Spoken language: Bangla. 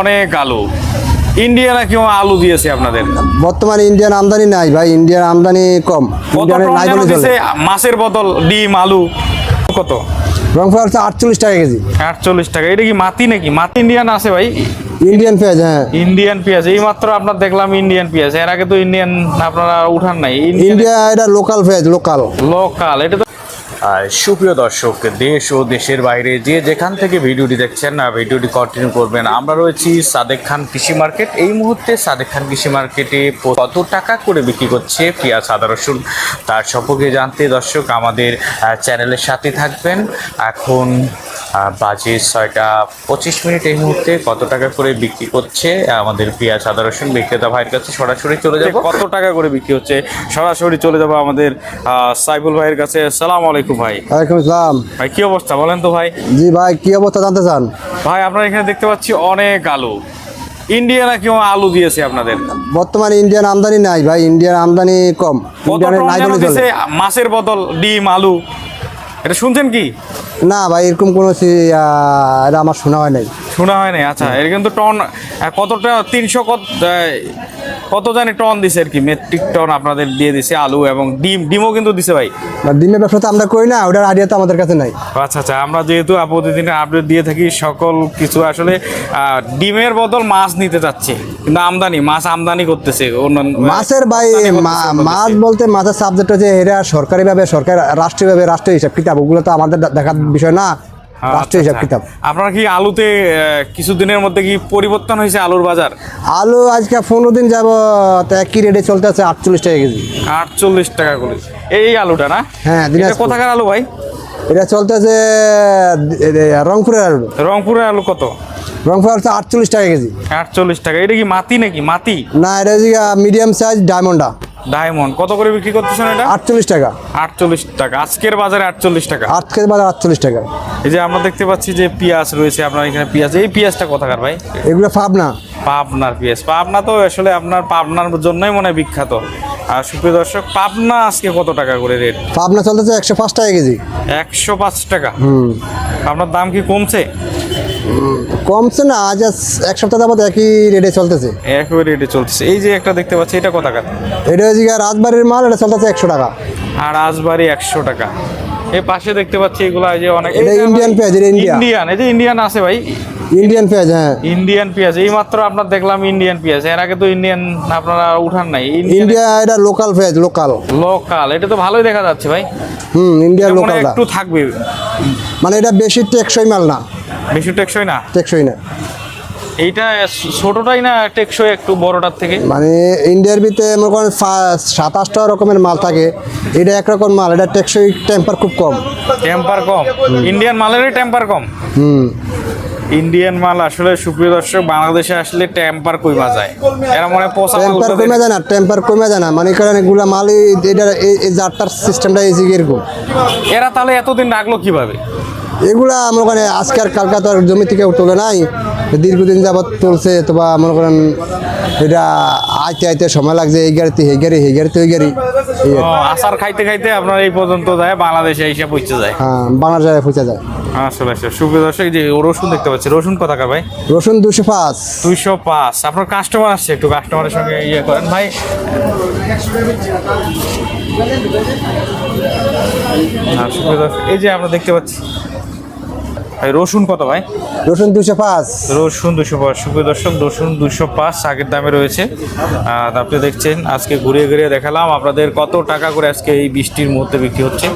অনেক আলু। ইন্ডিয়া নাকি আলু দিয়েছে আপনাদের? বর্তমানে ইন্ডিয়ান আমদানি নাই ভাই ইন্ডিয়ান আমদানি কম। নাই বলে চলে। মাছের বদল ডিম আলু কত? রংপুর হচ্ছে আটচল্লিশ টাকা কেজি। আটচল্লিশ টাকা। এটা কি মাটি নাকি? মাটি ইন্ডিয়ান আছে ভাই? ইন্ডিয়ান পেঁয়াজ হ্যাঁ। ইন্ডিয়ান পেঁয়াজ। এই মাত্র আপনার দেখলাম ইন্ডিয়ান পেঁয়াজ। এর আগে তো ইন্ডিয়ান আপনারা উঠান নাই। ইন্ডিয়া এটা লোকাল পেঁয়াজ লোকাল লোকাল এটা তো আর সুপ্রিয় দর্শক, দেশ ও দেশের বাইরে যে যেখান থেকে ভিডিওটি দেখছেন, না, ভিডিওটি কন্টিনিউ করবেন, আমরা রয়েছি সাদেক খান কৃষি মার্কেট। এই মুহূর্তে সাদেক খান কৃষি মার্কেটে কত টাকা করে বিক্রি করছে পেঁয়াজ আদা রসুন? তার সম্পর্কে জানতে দর্শক আমাদের চ্যানেলের সাথে থাকবেন। এখন বাজে ছয়টা পঁচিশ মিনিট এই মুহূর্তে কত টাকা করে বিক্রি করছে আমাদের পেঁয়াজ আদা রসুন বিক্রেতা ভাইয়ের কাছে সরাসরি চলে যাব। কত টাকা করে বিক্রি হচ্ছে? সরাসরি চলে যাব আমাদের সাইফুল ভাইয়ের কাছে। সালাম আলাইকুম ভাই। ওয়ালাইকুম আসসালাম ভাই কি অবস্থা বলেন তো ভাই? জি ভাই কি অবস্থা জানতে চান? ভাই আপনারা এখানে দেখতে পাচ্ছি অনেক আলু। ইন্ডিয়া নাকি আলু দিয়েছে আপনাদের? বর্তমানে ইন্ডিয়ান আমদানি নাই ভাই ইন্ডিয়ান আমদানি কম। মাছের বদল ডিম আলু। এটা শুনছেন কি? না ভাই এরকম কোনো এটা আমার শোনা হয় নাই। শোনা হয় নাই আচ্ছা এর কিন্তু টন কতটা তিনশো কত কত জানি টন দিছে আর কি মেট্রিক টন আপনাদের দিয়ে দিছে আলু এবং ডিম ডিমও কিন্তু দিছে ভাই। ডিমের ব্যবসা তো আমরা করি না ওটার আইডিয়া তো আমাদের কাছে নাই। আচ্ছা আচ্ছা আমরা যেহেতু প্রতিদিন আপডেট দিয়ে থাকি সকল কিছু আসলে ডিমের বদল মাছ নিতে চাচ্ছে কিন্তু আমদানি মাছ আমদানি করতেছে অন্যান্য মাছের ভাই মাছ বলতে মাছের সাবজেক্ট হচ্ছে এরা সরকারিভাবে সরকার রাষ্ট্রীয়ভাবে রাষ্ট্রীয় হিসাব কিতাব ওগুলো তো আমাদের দেখার বিষয় না। রাষ্ট্রীয় আচ্ছা, হিসাব কিতাব। আপনার কি আলুতে আহ, কিছুদিনের মধ্যে কি পরিবর্তন হয়েছে আলুর বাজার? আলু আজকে পনেরো দিন যাব একই রেটে চলতে আছে আটচল্লিশ টাকা কেজি। আটচল্লিশ টাকা করে। এই আলুটা না? হ্যাঁ। কোথাকার আলু ভাই? এটা চলতে আছে রংপুরের আলু। রংপুরের আলু কত? রংপুর হচ্ছে আটচল্লিশ টাকা কেজি। আটচল্লিশ টাকা। এটা কি মাটি নাকি? মাটি? না এটা মিডিয়াম সাইজ ডায়মন্ডা ডায়মন্ড কত করে বিক্রি করতেছেন এটা? আটচল্লিশ টাকা। আটচল্লিশ টাকা। আজকের বাজারে আটচল্লিশ টাকা। আট কেজি বাজার আটচল্লিশ টাকা। এই যে আমরা দেখতে পাচ্ছি যে পেঁয়াজ রয়েছে আপনার এখানে পেঁয়াজ। এই পেঁয়াজটা কোথাকার ভাই? এগুলো পাবনা। পাবনার পেঁয়াজ। পাবনা তো আসলে আপনার পাবনার জন্যই মনে হয় বিখ্যাত। আর সুপ্রিয় দর্শক পাবনা আজকে কত টাকা করে রেট? পাবনা চলতেছে একশো পাঁচ টাকা কেজি। একশো পাঁচ টাকা। হুম। আপনার দাম কি কমছে? কমছে না আজ এক সপ্তাহ যাবত একই রেটে চলতেছে। একই রেটে চলছে এই যে একটা দেখতে পাচ্ছি এটা কোথাকার এটা হচ্ছে রাজবাড়ির মাল এটা চলতেছে একশো টাকা। আর রাজবাড়ি একশো টাকা। এই পাশে দেখতে পাচ্ছি এগুলো এই যে অনেক এটা ইন্ডিয়ান পেঁয়াজ, এটা ইন্ডিয়ান এই যে ইন্ডিয়ান আছে ভাই। ইন্ডিয়ান পেঁয়াজ হ্যাঁ। ইন্ডিয়ান পেঁয়াজ এই মাত্র আপনার দেখলাম ইন্ডিয়ান পেঁয়াজ। এর আগে তো ইন্ডিয়ান আপনারা উঠান নাই। ইন্ডিয়া এটা লোকাল পেঁয়াজ লোকাল লোকাল এটা তো ভালোই দেখা যাচ্ছে ভাই। হুম এটা মনে একটু থাকবে। মানে এটা বেশি টেকসই মাল না। বেশি টেকসই না? টেকসই না। এইটা ছোটটাই না টেকসই একটু বড়টার থেকে? মানে ইন্ডিয়ার ভিতরে মনে করেন সাতাশটা সাত রকমের মাল থাকে। এটা একরকম মাল এটা টেকসই টেম্পার খুব কম। টেম্পার কম। ইন্ডিয়ান মালেরই টেম্পার কম? হুম। ইন্ডিয়ান মাল আসলে সুপ্রিয় দর্শক বাংলাদেশে আসলে টেম্পার কইমা যায়। এরা মনে পচা টেম্পার কইমা কমে যায় না টেম্পার কমে যায় না। মানে কারণ এগুলা মাল এটা এই- জারটার সিস্টেমটা এই এরকম এরা তাহলে এতদিন রাখল কীভাবে? এগুলা আমরা ওখানে আজকে আর কালকা তো জমি থেকে তোলে নাই দীর্ঘদিন যাবত তুলছে অথবা মনে করেন এটা আইতে আইতে সময় লাগছে এই গাড়িতে এই গাড়ি এই গাড়িতে ওই গাড়ি। আচার খাইতে খাইতে আপনার এই পর্যন্ত যায় বাংলাদেশে এসে পৌঁছে যায়। হ্যাঁ জায়গায় পৌঁছে যায়। আসলে আসলে সুপ্রিয় দর্শক যে রসুন দেখতে পাচ্ছি রসুন কোথাকার ভাই? রসুন দুশো পাঁচ। দুইশো পাঁচ। আপনার কাস্টমার আসছে একটু কাস্টমারের সঙ্গে ইয়ে করেন। ভাই দর্শক, এই যে আমরা দেখতে পাচ্ছি ভাই রসুন কত ভাই? রসুন দুশো পাঁচ। রসুন দুশো পাঁচ। সুপ্রিয় দর্শক রসুন দুশো পাঁচ আগের দামে রয়েছে। আর আপনি দেখছেন আজকে ঘুরিয়ে ঘুরিয়ে দেখালাম আপনাদের কত টাকা করে আজকে এই বৃষ্টির মুহূর্তে বিক্রি হচ্ছে।